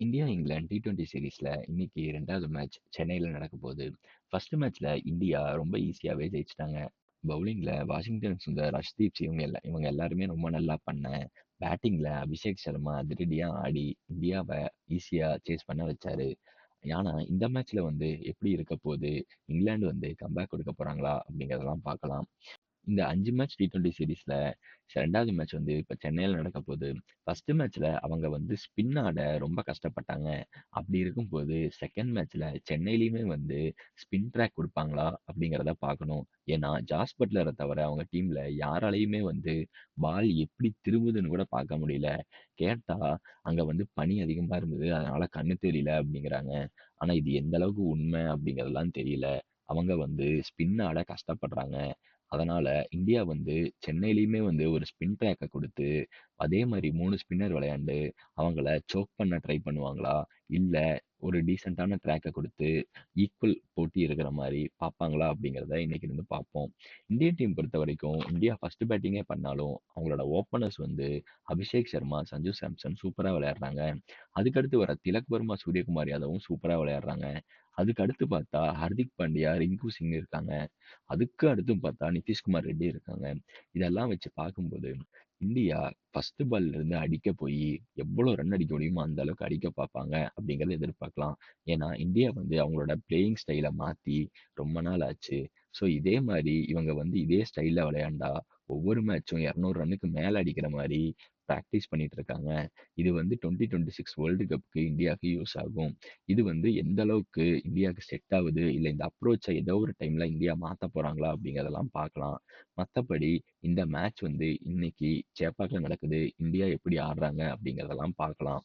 India, England T20 சீரிஸ்ல இன்னைக்கு 2வது match சென்னையில நடக்கப் போகுது. ஃபர்ஸ்ட் மேட்ச்ல இந்தியா ரொம்ப ஈஸியாவே ஜெயிச்சுட்டாங்க. பவுலிங்ல வாஷிங்டன் சுந்தர், ஹர்ஷ்தீப் சிங் இவங்க எல்லா இவங்க எல்லாருமே ரொம்ப நல்லா பண்ண, பேட்டிங்ல அபிஷேக் சர்மா அதிரடியா ஆடி இந்தியாவ ஈஸியா சேஸ் பண்ண வச்சாரு. ஆனா இந்த மேட்ச்ல வந்து எப்படி இருக்கப் போகுது? இங்கிலாந்து வந்து கம்பேக் கொடுக்க போறாங்களா? அப்படிங்கிறதெல்லாம் பார்க்கலாம். இந்த 5 மேட்ச் டி20 சீரிஸ்ல ரெண்டாவது மேட்ச் வந்து இப்ப சென்னையில நடக்கப் போகுது. ஃபர்ஸ்ட் மேட்ச்ல அவங்க வந்து ஸ்பின் ஆட ரொம்ப கஷ்டப்பட்டாங்க. அப்படி இருக்கும்போது செகண்ட் மேட்ச்ல சென்னையிலயுமே வந்து ஸ்பின் ட்ராக் கொடுப்பாங்களா அப்படிங்கிறத பார்க்கணும். ஏன்னா ஜாஸ் பட்லரை தவிர அவங்க டீம்ல யாராலையுமே வந்து பால் எப்படி திரும்புதுன்னு கூட பார்க்க முடியல. கேட்டா அங்க வந்து பனி அதிகமா இருந்தது. அதனால கண்ணு தெரியல அப்படிங்கிறாங்க. ஆனா இது எந்த அளவுக்கு உண்மை அப்படிங்கிறதெல்லாம் தெரியல. அவங்க வந்து ஸ்பின் ஆட கஷ்டப்படுறாங்க. அதனால இந்தியா வந்து சென்னையிலையுமே வந்து ஒரு ஸ்பின் ட்ராக்கை கொடுத்து அதே மாதிரி மூணு ஸ்பின்னர் விளையாண்டு அவங்கள சோக் பண்ண ட்ரை பண்ணுவாங்களா? இல்லை ஒரு டீசென்ட்டான ட்ராக்க குடுத்து ஈக்குவல் போட்டி இருக்கிற மாரி பார்ப்பாங்களா? அப்படிங்கிறத இன்னைக்கிருந்து பார்ப்போம். இந்தியன் டீம் பொறுத்தவரைக்கும் இந்தியா ஃபர்ஸ்ட் பேட்டிங்கே பண்ணாலும் அவங்களோட ஓப்பனர்ஸ் வந்து அபிஷேக் சர்மா, சஞ்சு சாம்சன் சூப்பரா விளையாடுறாங்க. அதுக்கடுத்து வர திலக் வர்மா, சூரியகுமார் யாதவும் சூப்பரா விளையாடுறாங்க. அதுக்கு அடுத்து பார்த்தா ஹர்திக் பாண்டியா, ரிங்கு சிங் இருக்காங்க. அதுக்கு அடுத்து பார்த்தா நிதிஷ்குமார் ரெட்டி இருக்காங்க. இதெல்லாம் வச்சு பார்க்கும்போது இந்தியா ஃபர்ஸ்ட் பால்ல இருந்து அடிக்க போய் எவ்வளோ ரன் அடிக்க முடியுமோ அந்த அளவுக்கு அடிக்க பார்ப்பாங்க அப்படிங்கிறத எதிர்பார்க்கலாம். ஏன்னா இந்தியா வந்து அவங்களோட பிளேயிங் ஸ்டைல மாத்தி ரொம்ப நாள் ஆச்சு. ஸோ இதே மாதிரி இவங்க வந்து இதே ஸ்டைலில் விளையாண்டா ஒவ்வொரு மேட்சும் 200 ரன்னுக்கு மேலே அடிக்கிற மாதிரி ப்ராக்டிஸ் பண்ணிட்டு இருக்காங்க. இது வந்து 2026 வேர்ல்டு கப்புக்கு இந்தியாவுக்கு யூஸ் ஆகும். இது வந்து எந்த அளவுக்கு இந்தியாவுக்கு செட் ஆகுது, இல்லை இந்த அப்ரோச்சை ஏதோ ஒரு டைம்ல இந்தியா மாற்ற போறாங்களா? அப்படிங்கிறதெல்லாம் பார்க்கலாம். மத்தபடி இந்த மேட்ச் வந்து இன்னைக்கு சேப்பாக்கில் நடக்குது. இந்தியா எப்படி ஆடுறாங்க அப்படிங்கிறதெல்லாம் பார்க்கலாம்.